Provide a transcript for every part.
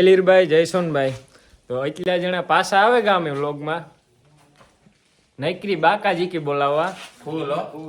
દિલીરભાઈ જયસોનભાઈ. તો એટલા જણા પાછા આવે ગામે વ્લોગમાં? નૈકરી બાકાજી કી બોલાવવા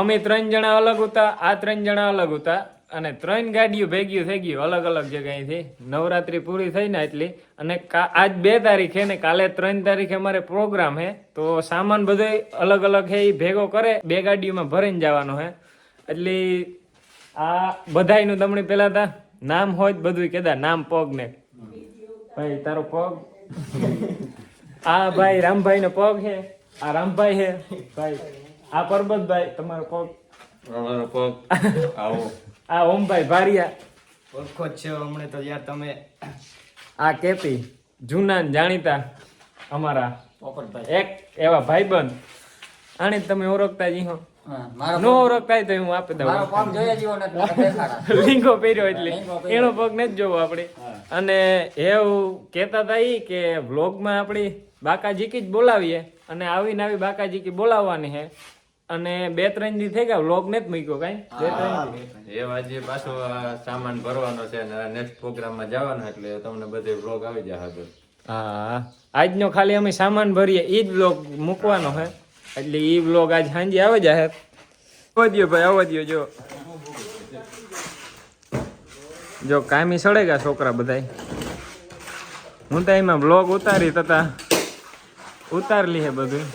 અમે ત્રણ જણા અલગ હતા આ ત્રણ જણા અલગ હતા. અને ત્રણ ગાડીઓ ભેગી થઈ ગયું અલગ અલગ જગ્યાએથી નવરાત્રી પૂરી થઈ ને એટલી અને આજ બે તારીખે ને કાલે ત્રણ તારીખે અમારે પ્રોગ્રામ હે. તો સામાન બધો અલગ અલગ હે એ ભેગો કરે બે ગાડીઓમાં ભરીને જવાનો હે. એટલે આ બધાયનું તમને પેલા તા નામ હોય બધું કેદા નામ પગ ને ભાઈ તારો પગ? આ ભાઈ રામભાઈ નો પગ છે. આ રામભાઈ છે. ભાઈ આ પરબતભાઈ તમારો પગ. અમારો પગ. આવો. આ ઓમભાઈ ભારિયા. ઓળખો જ છે હમણે તો યાર તમે. આ કેપી જૂના ને જાણીતા અમારા પોપટભાઈ. એક એવા ભાઈબંધ. આને તમે ઓળખતા જ હો. નો રોકાય તો હું આપી દઉં. જોયા લીંગો પહેર્યો એટલે. એનો પગ નથી જોવો આપણે. અને એવું કહેતા હતા કે વ્લોગમાં આપણી બાકાજીકી જ બોલાવીએ. અને આવીને આવી બાકાજીકી બોલાવવાની છે અને બે ત્રણ દી થઈ ગયા વ્લોગ નથી મૂક્યો કાંઈ? બે ત્રણ. એ આજે પાછો સામાન ભરવાનો છે અને નેક્સ્ટ પ્રોગ્રામમાં જવાનો એટલે તમને બધે વ્લોગ આવી જશે હા આજનો ખાલી અમે સામાન ભરીએ એ જ વ્લોગ મૂકવાનો છે એટલે ઈ બ્લોગ આજ સાંજે આવે જાહેર આવવા ભાઈ આવવા જો. જો કાયમી સડે ગયા છોકરા બધાય. હું તો એમાં બ્લોગ ઉતારી તથા ઉતારલી હે બધું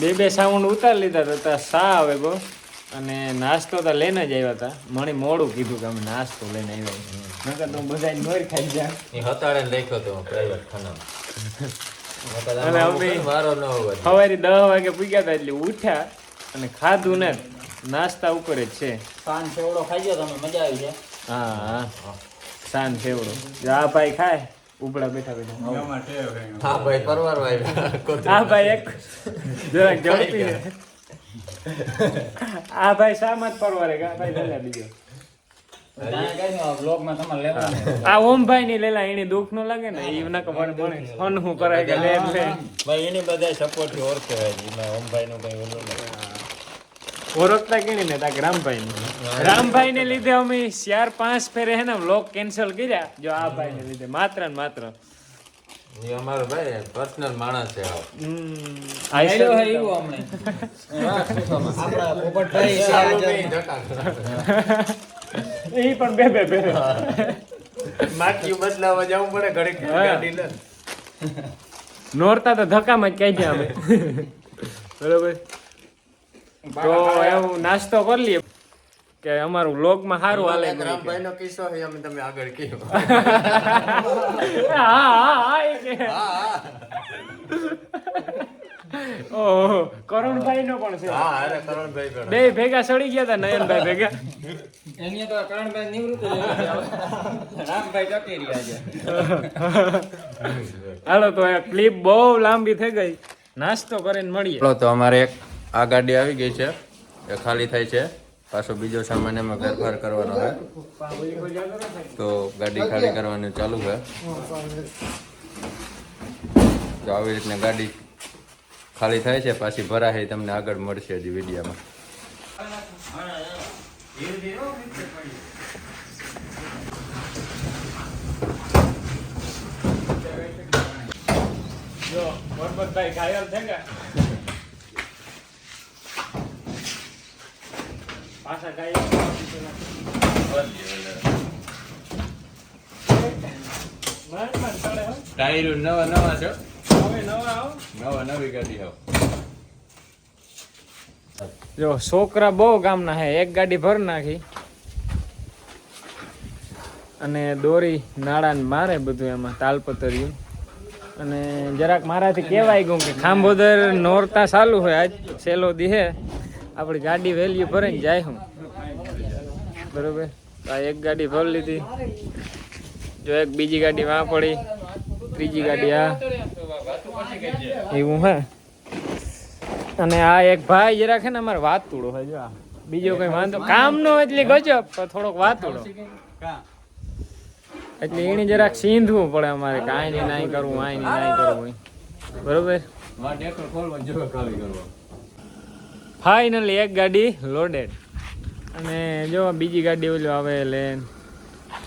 બે બે સાઉન્ડ ઉતારી લીધા તથા સા આવે બહુ અને નાસ્તો તો લઈને જ આવ્યા હતા મણી મોડું કીધું કે અમે નાસ્તો લઈને આવ્યા નકર તો બધા મોર ખાઈ જાય એ હતાડે લખ્યો તો પ્રાઇવેટ ખાનામાં. અને આમાં હવે- ન હોય. સવારે દસ વાગે પૂગ્યા હતા એટલે ઉઠ્યા અને ખાધું ને નાસ્તા ઉપર જ છે. પાન સેવડો ખાઈ ગયો તમે મજા આવી છે હા હા. સાંજ ફેવડો. આ ભાઈ ખાય? ઉપડા બેઠા બેઠા. હા ભાઈ પરવારો આવ્યા. આ ભાઈ એક જરાક ઝડપી આ ભાઈ શામાં જ પરવારે કે આ ભાઈ બીજો ત્યાં કઈ નહીં બ્લોગમાં તમારે લેવાનું આ ઓમભાઈ ની લેલા એની દુઃખ નો લાગે ને? ઈ નક પણ પણ ફન હું કરાય કે લે લે. ભાઈ એની બધા સપોર્ટથી ઓળખે હોય એમાં ઓમભાઈ નું કઈ ઓલું નથી ઓળખતા કેની ને ને લીધે અમે ચાર પાંચ ફેરે હે ને વ્લોગ કેન્સલ કર્યા જો આ ભાઈ ને લીધે. માત્ર ને માત્ર. એ અમારો ભાઈ પર્સનલ માણસ છે આવો. હે આઈસર અમને આપણા પોપટભાઈ છે આજે. ઈ પણ બે બે બે. માટીઓ બદલાવા જવું પડે ઘડીક ગાડી લે નોરતા તો ધક્કામાં જ કહી દે અમે. બરોબર? તો એવું નાસ્તો કરી લઈએ. કે અમારું લોકમાં સારું હાલે રામભાઈ નો કિસ્સો છે અમે તમે આગળ કયો હા હા હા એ ઓહો કરણભાઈ નો પણ છે. હા અરે કરણભાઈ પણ. બે ભેગા સડી ગયા હતા નયનભાઈ ભેગા. એની તો કરણભાઈ નિવૃત્ત રામભાઈ ટકી રહ્યા છે હાલો તો આ ક્લિપ બહુ લાંબી થઈ ગઈ. નાસ્તો કરીને મળીએ. હાલો તો અમારે એક આ ગાડી આવી ગઈ છે. એ ખાલી થઈ છે. પાછો બીજો સામાન એમાં ફેરફાર કરવાનો છે. તો ગાડી ખાલી કરવાનું ચાલુ છે. તો આવી રીતના ગાડી ખાલી થાય છે પાછી ભરાશે તમને આગળ મળશે હજી વિડીયામાં. જો પરબતભાઈ ઘાયલ થઈ ગયા. પાછા ઘાયલ. ટાયરો નવા નવા છે? જો છોકરા બહુ ગામના હે, એક ગાડી ભર નાખી. અને દોરી, નાળા મારે બધું એમાં તાલપતરિયું. અને જરાક મારાથી કહેવાય ગયું કે ખાંભોદર નોરતા ચાલુ હોય, આજ સેલો દિહે આપણી ગાડી વેલ્યુ ભરીને જાય હું. બરોબર? આ એક ગાડી ભરી લીધી. જો એક બીજી ગાડી વાં પડી, ત્રીજી ગાડી આ. એવું હે? અને આ એક ભાઈ જરાક છે ને અમારે વાતુડો હોય જો આ. બીજો કઈ વાંધો? કામ નો એટલે ગજબ થોડોક થોડોક વાતુડો એટલે એને જરાક સીંધવું પડે અમારે કાંઈ નહીં નાઈ કરવું આઈ નહીં નાઈ કરવું બરોબર? ફાઇનલી એક ગાડી લોડેડ અને જો બીજી ગાડી ઓલું આવે લેન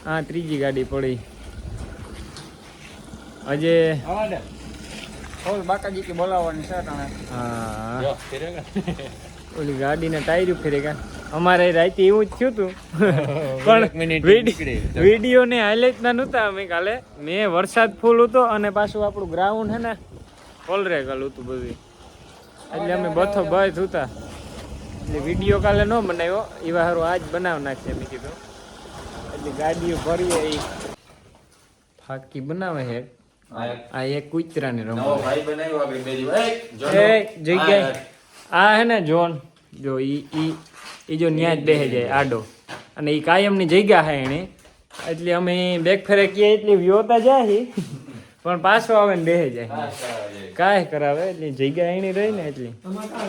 આ ત્રીજી ગાડી પડી. હજે ઓલ બાકાજી કે બોલાવવાની છે તને. હા. ઓલી ગાડીને ટાયર ફેરે ગયા અમારે રાતે એવું જ થયું હતું. પણ વીડિયો ને હાઇલાઇટ ના નહોતા અમે કાલે. મેં વરસાદ ફૂલ હતો અને પાછું આપણું ગ્રાઉન્ડ હે ને ઓલરેગલ હતું બધું એટલે અમે બથો બસ હતા એટલે વીડિયો કાલે ન બનાવ્યો. એવા હારું આજ બનાવ નાખશે મેં કીધું. એટલે ગાડીઓ ભરીએ એ ફાકી બનાવે છે આ એક. કૂતરાની રમત નવો ભાઈ બનાવ્યો આપણે બે એ, જોનો. આ હે ને જોન. જો ઈ ઈ ઈ જો ન્યા જ બેહી જાય આડો. અને ઈ કાયમની જગ્યા હે એની એટલે અમે બેક ફેરે કીએ એટલી વ્યોતા જાય પણ પાછો આવે ને બેહી જાય. કાંઈ કરાવે એટલી જગ્યા એની રહી ને એટલી.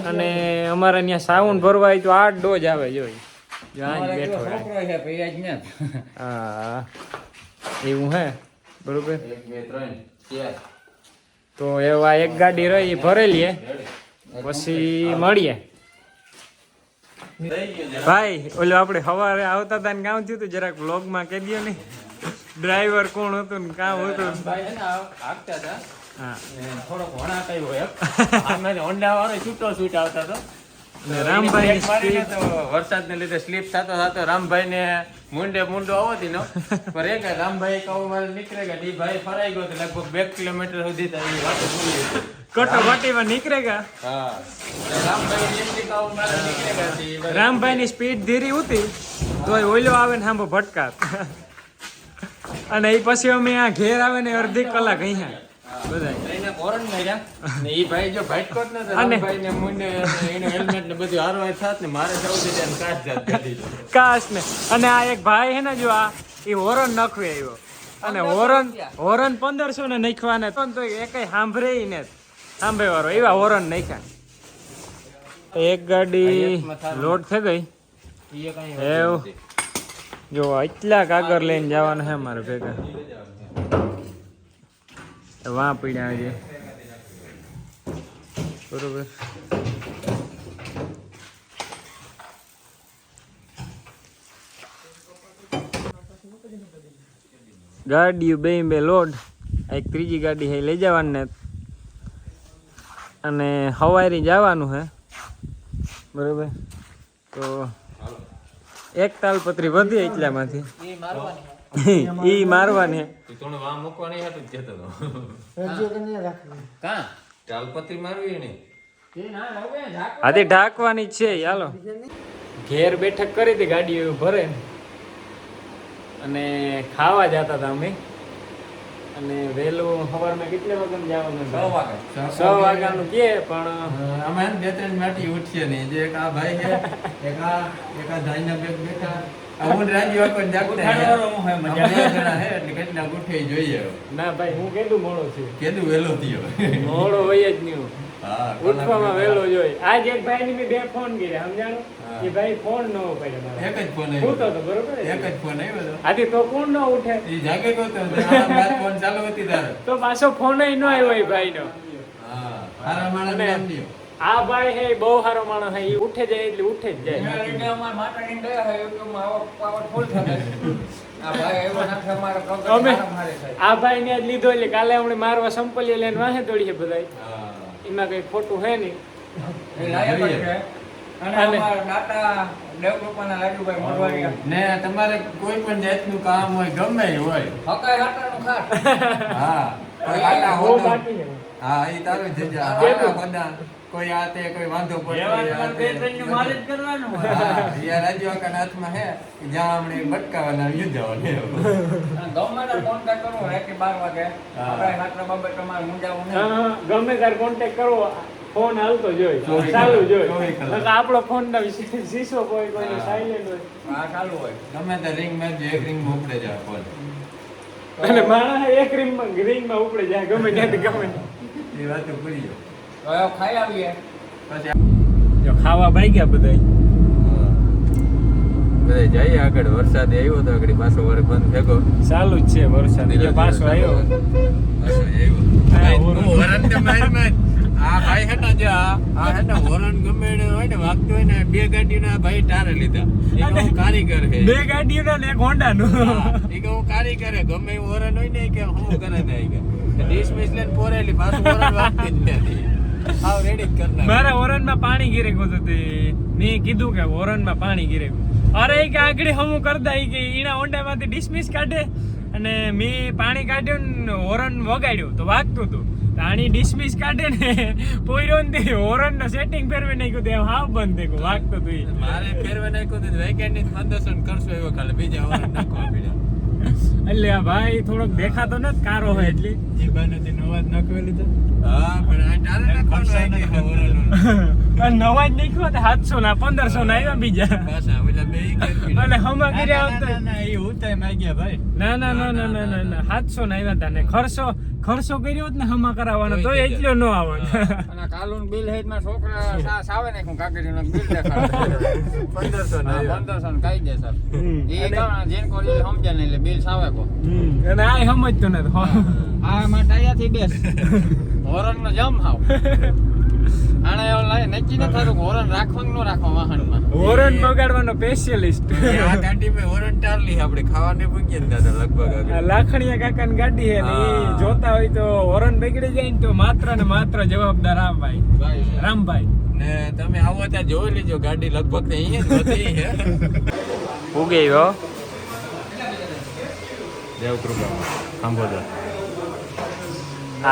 અને અમારે ત્યાં સાઉન્ડ ભરવા હોય તો આઠ ડોજ આવે જો બેઠો હા. એવું હે બરોબર? એક બે ત્રણ. તો એવા એક ગાડી રહી ભરેલી પછી મળીએ. ભાઈ ઓલું આપણે સવારે આવતા હતા ને કામ થયું હતું જરાક વ્લોગમાં કહી દો ને. ડ્રાઈવર કોણ હતું ને કામ હતું? હા. થોડોક હોણા કઈ હોય. હોન્ડા વાળો છૂટો છૂટ આવતા હતો ને રામભાઈ મારીને તો વરસાદને લીધે સ્લીપ થતો થતો રામભાઈ ને મુંડે મુંડો આવો નો પર એક રામભાઈ કહું મારે નીકળે ગયા ઈ ભાઈ ફરાઈ ગયો લગભગ બે કિલોમીટર સુધી કટો વાતો ભૂલી ગઈ. નીકળેગા હા. રામભાઈ એટલી કહું મારે રામભાઈની સ્પીડ ધીરી હતી તોય ઓઈલો આવે ને સાંભો ભટકાર અને એ પછી અમે આ ઘેર આવે ને અડધી કલાક અહીંયા. બધા એને માર્યા. ને ઈ ભાઈ જો ભટકો જ નતો અને- ને મુંડે એનું હેલ્મેટ ને બધું હારો થાત ને મારે જવું છે ત્યાં કાચ જાત ગાડી કાશ ને. અને આ એક ભાઈ હે ને જો આ એ હોરન નખવે આવ્યો. અને હોરન હોરન પંદરસો ને નાખવાના. તો તો એકય સાંભળે ને. સાંભળે વાળો એવા હોરન નાખ્યા. એક ગાડી લોડ થઈ ગઈ. એવું. જો એટલા કાગળ લઈને જવાના છે મારે ભેગા. વાં પીડ્યા છે. બરોબર. ગાડીઓ બે બે લોડ. એક ત્રીજી ગાડી હે, લઈ જવાની અને હવારી જવાનું છે બરોબર. તો એક તાલપત્રી વધી એટલામાંથી. ઈ મારવાની. તું વાં મૂકવાની હતું જ કહેતો હતો કાં? ચાલપત્રી મારવી ને ના હાથી ઢાંકવાની છે હાલો. ઘેર બેઠક કરી હતી ગાડી ભરે. અને ખાવા જતા હતા અમે. અને વહેલું સવારમાં કેટલા વાગે જવાનું છ? વાગે. છ વાગ્યાનું કે પણ અમે બે ત્રણ માટી ઉઠીએ નહીં જે એક આ ભાઈ છે એક આ એક આ ભાઈના બેગ બેઠા. હું રાજી વાકો જાગતા ઉઠાડવાનો હું હે મજા. અમે હે એટલે કેટલા ઉઠે જોઈએ. ના ભાઈ હું કેટલું મોડો છું? કેદું વહેલો થયો? મોડો હોય જ નહીં. ઉઠવામાં વહેલો જોઈ આજ એક ભાઈ ની બે ફોન કર્યા સમજાણું? એ ભાઈ ફોન ન એક જ ફોન આવ્યો. તો બરોબર એક જ ફોન આવ્યો આથી તો કોણ ન ઉઠે? ઈ જાગે ગયો તો. ફોન ચાલુ હતી તારો. તો પાછો ફોન ન આવ્યો એ ભાઈ નો હા હારા માણસ. આ ભાઈ હે બહુ સારો માણસ હે ઈ ઉઠે જાય એટલે ઉઠે જ જાય. એના લીધે અમારે આ ભાઈ આવ્યો નાખે અમારે અમે હારામાં હારી થાય. આ ભાઈ ને જ લીધો એટલે કાલે હમણે મારવા સંપલી લઈને વાહે દોડી છે બધા એમાં કઈ ખોટું હે નહીં. એ તમારે કોઈ પણ જાતનું કામ હોય ગમે એ હોય. હા. એ તારું જજા કોઈ આ તે કોઈ વાંધો પડતો કરવાનું રાજ્ય વાંકાના હાથમાં હે જ્યાં આપણે ભટકાવાના યુદ્ધ ગમે contact કરવો રાતે બાર વાગે. બાબત તમારે નહીં. ગમે ત્યારે કોન્ટેક્ટ કરો ફોન હાલતો જોઈ ચાલુ જોઈ આપણો ફોન ના શીશો કોઈ કોઈ સાયલેન્ટ હોય. હા ચાલુ હોય. ગમે તે રિંગમાં જ એક ring માં ઉપડે જાય ફોન. અને માણસ એક રીંગમાં રીંગમાં ઉપડે જાય ગમે ત્યાંથી ગમે. એ વાતો પૂરી ગયો. ખાઈ આવીએ. પછી ખાવા ભાઈ ગયા બધા બધા જઈએ આગળ. વરસાદ આવ્યો તો આગળ પાછો વર બંધ થયો ચાલુ જ છે વરસાદ. જે પાછો આવ્યો. આ ભાઈ ને આ હોરન ગમે હોય ને વાગતો હોય ને બે ગાડીના ભાઈ ટારે લીધા. એ કારીગર હે. બે ગાડીના ને એક હોન્ડાનું. એ કે કારીગર હે. ગમે હોરન હોય ને કે હું કરે ને ડીશ મિસ લઈને પોરેલી પાછું હોરન વાગતી જ નથી. આવ રેડી કરના મારા ઓરનમાં પાણી ગીરે ગયું હતું. તે મેં કીધું કે ઓરનમાં પાણી ગીરે અરે કે આગળ હમું કરતા ઈ કે ઈના હોન્ડામાંથી ડિસમિસ કાઢે. અને મેં પાણી કાઢ્યું ને હોરન વગાડ્યું તો વાગતું હતું. તાણી ડિસમિસ કાઢે ને પોઈરો ને હોરન નો સેટિંગ ફેરવી નાખ્યું તે હાવ બંધ થઈ ગયું વાગતું હતું. મારે ફેરવે નાખ્યું હતું વેકેન્ડની પંદરસો કરશો એવો ખાલી બીજા હોરન નાખવા પડ્યા. એટલે આ ભાઈ થોડોક દેખાતો ને કારો હોય એટલે તે નવાજ હા પણ આ અને નાખ્યો તો સાતસો ના પંદરસો ના આવ્યા બીજા અને હમા કર્યા આવતા ના, ના, એ ઉતાય માંગ્યા ભાઈ ના ના ના ના ના ના ના સાતસો ના આવ્યા હતા ને ખર્ચો ખર્ચો કર્યો ને હમા કરાવવાનો તો એટલો ન આવે. અને કાલુન બિલ હેડમાં છોકરા સા- સાવે નાખ્યું કાકડીનું બિલ દેખાડે. 1500 ને આવ્યા. પંદરસો ને કાઈ દે સર. એ કારણે જેન લીલ સમજે નહીં એટલે બિલ સાવે કો અને આ સમજતો નથી આ માં ટાયાથી બેસ. હોરન નો જમ હાવ. આને એવું લાગે નક્કી ન થતું હોરન રાખવાનું ન રાખવા વાહનમાં. હોરન બગાડવાનો સ્પેશિયલિસ્ટ આ ગાડી મેં હોરન ટારલી આપણે ખાવાને મૂકીએ ને દાદા લગભગ. લાખણીયા કાકાની ગાડી હે ને જોતા હોય તો હોરન બગડી જાય ને તો માત્ર ને માત્ર જવાબદાર રામભાઈ. રામભાઈ. ને તમે આવો ત્યાં જોઈ લેજો ગાડી લગભગ અહીંયા જ હતી હે ઉગે ગયો દેવ કૃપા. સાંભળો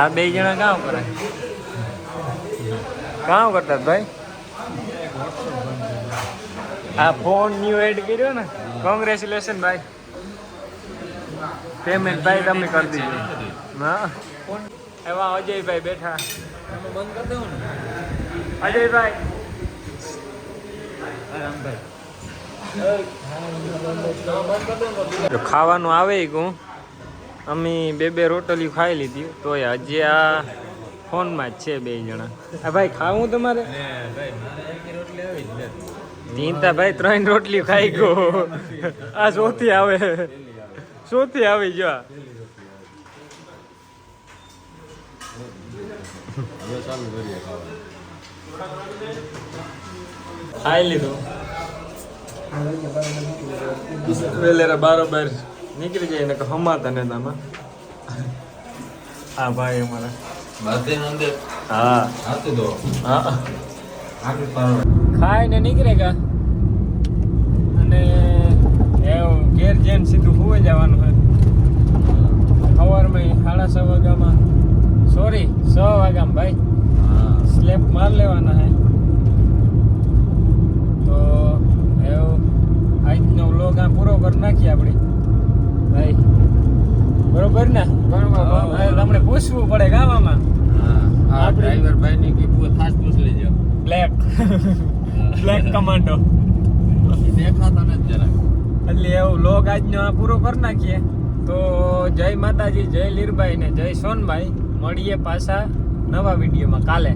આ બે જણા કામ કરે કામ કરતા ભાઈ? આ ફોન ન્યુ એડ કર્યો ને? કોંગ્રેચ્યુલેશન ભાઈ. પેમેન્ટ ભાઈ તમે કરી દીધું. હા. એવા અજયભાઈ બેઠા. અજયભાઈ. ખાવાનું આવે કું અમે બે બે રોટલી ખાઈ લીધી. તોય હજી આ ફોનમાં જ છે બે જણા. આ ભાઈ ખાવું તમારે? ચિંતા ભાઈ ત્રણ રોટલી ખાઈ ગયો. આ ચોથી આવે. ચોથી આવી જો આ. ખાઈ લીધું. વેલેરા બારોબાર નીકળી જાય ને હમા ને તમે. હા ભાઈ અમારા. હા. હા. ખાઈને નીકળે કા અને એવું ઘેર જેમ સીધું હુવે જવાનું હોય. સવારમાં સાડા છ વાગ્યામાં. સોરી છ વાગ્યામાં ભાઈ. સ્લેપ માર લેવાના હે. તો એવું આજનો વ્લોગ આ પૂરો કરી નાખીએ આપણે ભાઈ. બરોબર ને? તમને પૂછવું પડે ગાવામાં હા ડ્રાઈવર ભાઈ ની કે પૂછ ખાસ પૂછ લેજો. બ્લેક બ્લેક કમાન્ડો દેખાતા નથી જરાક. એટલે એવું લોગ આજનો આ પૂરો કરી નાખીએ. તો જય માતાજી જય લીરભાઈ ને જય સોનભાઈ. મળીએ પાછા નવા વિડીયોમાં કાલે.